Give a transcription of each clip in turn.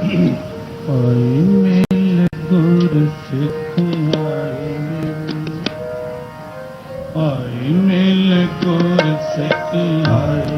ਆਏ ਮਿਲ ਗੁਰ ਸਿੱਖ ਆਏ ਮਿਲ ਆਏ ਮਿਲ ਗੁਰ ਸਿੱਖ ਆਏ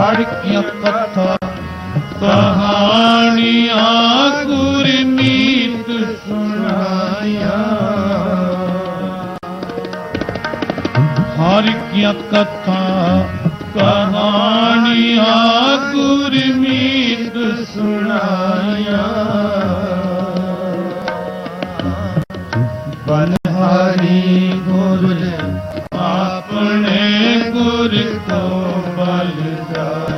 ਹਰ ਕੀ ਕਥਾ ਕਹਾਣੀਆਂ ਗੁਰਮੀਤ ਸੁਣਾਇਆ ਹਰ ਕੀ ਕਥਾ ਕਹਾਣੀਆਂ ਗੁਰਮੀਤ ਸੁਣਾਇਆ। ਆਪਣੇ ਗੁਰ ਕੋ ਬਲ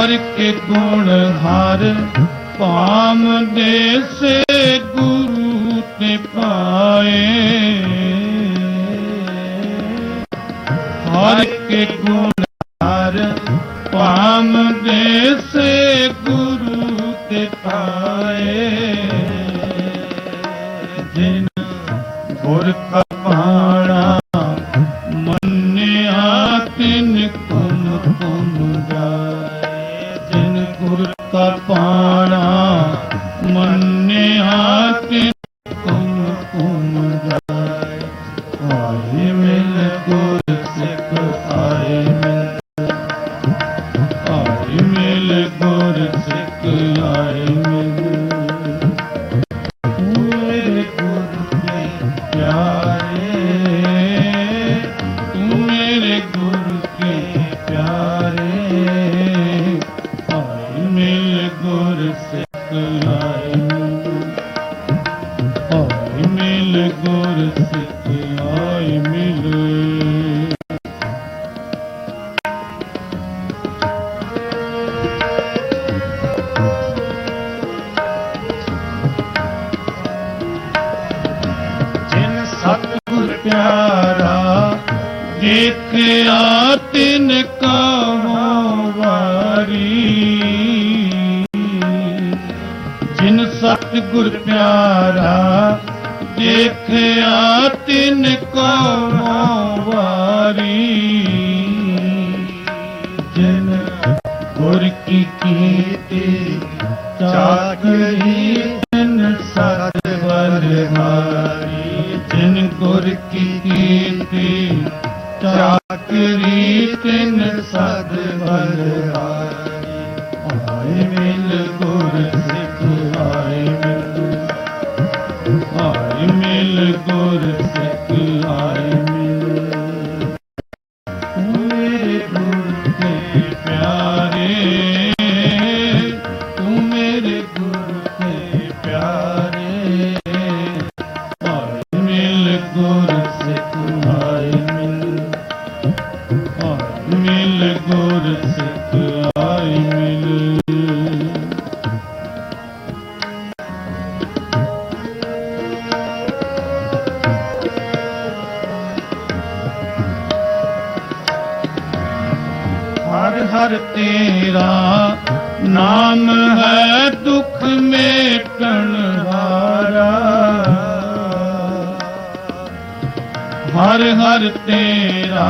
ਹਰ ਕੇ ਗੁਣ ਹਰ ਭਾਮ ਦੇ ਸੇ ਗੁਰੂ ਤੇ ਪਾਏ। ਹਰ ਕੇ ਗੁਣ ਹਰ ਭਾਮ ਦੇ ਸੇ ਗੁਰੂ ਤੇ ਪਾਏ। ਜਿਨ ਗੁਰ ਕਾ ਜਾਏ ਗੁਰ ਕਾ ਪਾਣਾ ਮੰਨਿਆ ਤਿਨ ਕੁਮ ਕੁਮ ਜਾਏ ਆਏ ਮਿਲ ਗੁਰ ਸਿੱਖ, ਆਏ ਮਿਲ ਆਏ ਮਿਲ ਗੁਰ ਸਿੱਖ, ਆਏ ਦੇਖਿਆ ਤਿਨ ਕਹੋ ਵਾਰੀ। ਜਿਨ ਸਤਿਗੁਰ ਪਿਆਰਾ ਦੇਖਿਆ ਤਿਨ ਕਹੋ ਵਾਰੀ ਜਿਨ ਗੁਰ ਕੀ ਕੀਤੀ ਚਾਕਰੀ ਤਿਨ ਸਤ ਬਲਹਾਰੀ ਜਨ ਗੁਰ ਕੀ ਕੀਤੀ ਚਾਕਰੀ, ਤਿਨ ਸਤ ਬਲਹਾਰੀ ਆਏ ਮਿਲ ਗੁਰ ਸਿੱਖ ਮਿਲ ਗੁਰ ਸਿੱਖ ਆਈ ਮਿਲ। ਹਰ ਹਰ ਤੇਰਾ ਨਾਮ ਹੈ ਦੁੱਖ ਮੇਟਣ ਹਾਰਾ। ਹਰ ਹਰ ਤੇਰਾ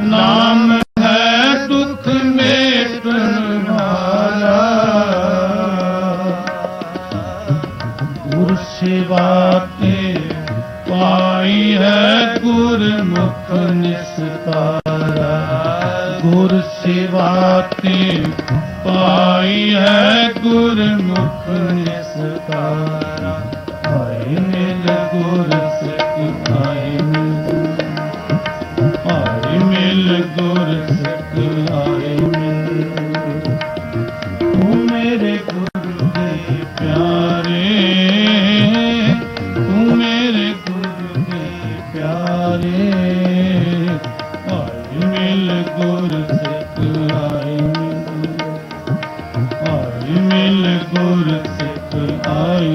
ਨਾਮ ਹੈ ਦੁੱਖ ਮੇਟਣ ਹਾਰਾ ਗੁਰ ਸੇਵਾ ਤੇ ਪਾਈ ਹੈ ਗੁਰਮੁਖ ਨਿਸਤਾਰਾ। ਗੁਰ ਸੇਵਾ ਤੇ ਪਾਈ ਹੈ ਗੁਰਮੁਖ ਨਿਸਤਾਰਾ। ਹਾਏ ਮਿਲ ਗੁਰ ਸਿੱਖ ਜੋ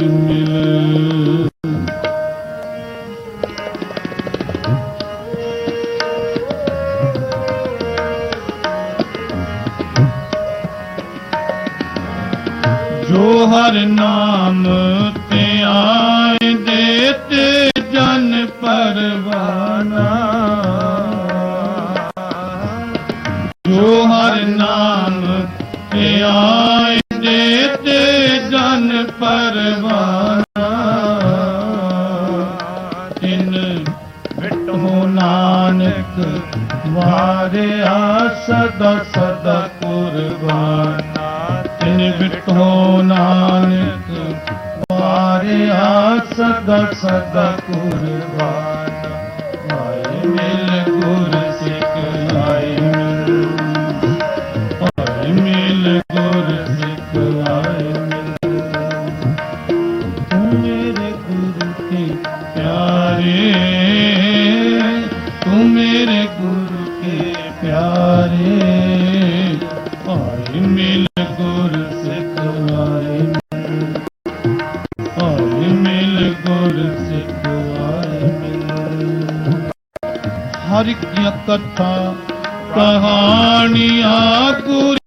ਹਰ ਨਾਮ ਬਿਟੋ ਨਾਨਕ ਵਾਰਿਆ ਸਦਾ ਸਦਾ ਕੁਰਬਾਨਾ। ਤਿਨ ਬਿਟੋ ਨਾਨਕ ਵਾਰਿਆ ਸਦਾ ਸਦਾ ਕੁਰਬਾਨਾ। ਮੇਰੇ ਗੁਰੂ ਕੇ ਪਿਆਰੇ ਹਾਏ ਮਿਲ ਗੁਰ ਸਿੱਖ ਹਾਏ ਮਿਲ ਮਿਲ ਗੁਰ ਸਿੱਖ ਹਾਏ ਹਰ ਕੀ ਕਥਾ, ਕਹਾਣੀਆਂ ਗੁਰਮੀਤ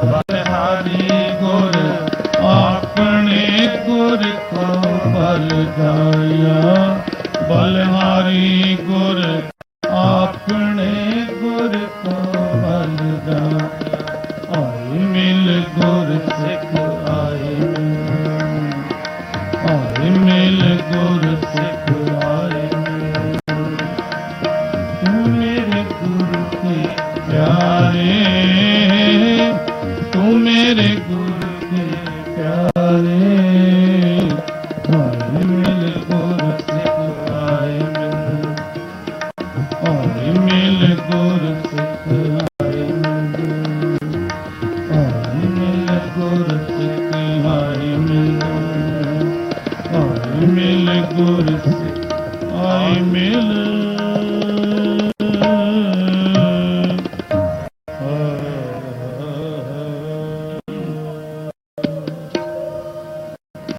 ਸੁਣਾਈਆਂ ਗੁਰ, ਆਪਣੇ ਗੁਰ ਕੋ ਬਲ ਗਾਇਆ ਬਲਹਾਰੀ ਗੁਰ, ਆਪਣੇ ਗੁਰ ਕੋ ਬਲ ਗਾਇਆ ਮਿਲ ਗੁਰ ਸਿੱਖ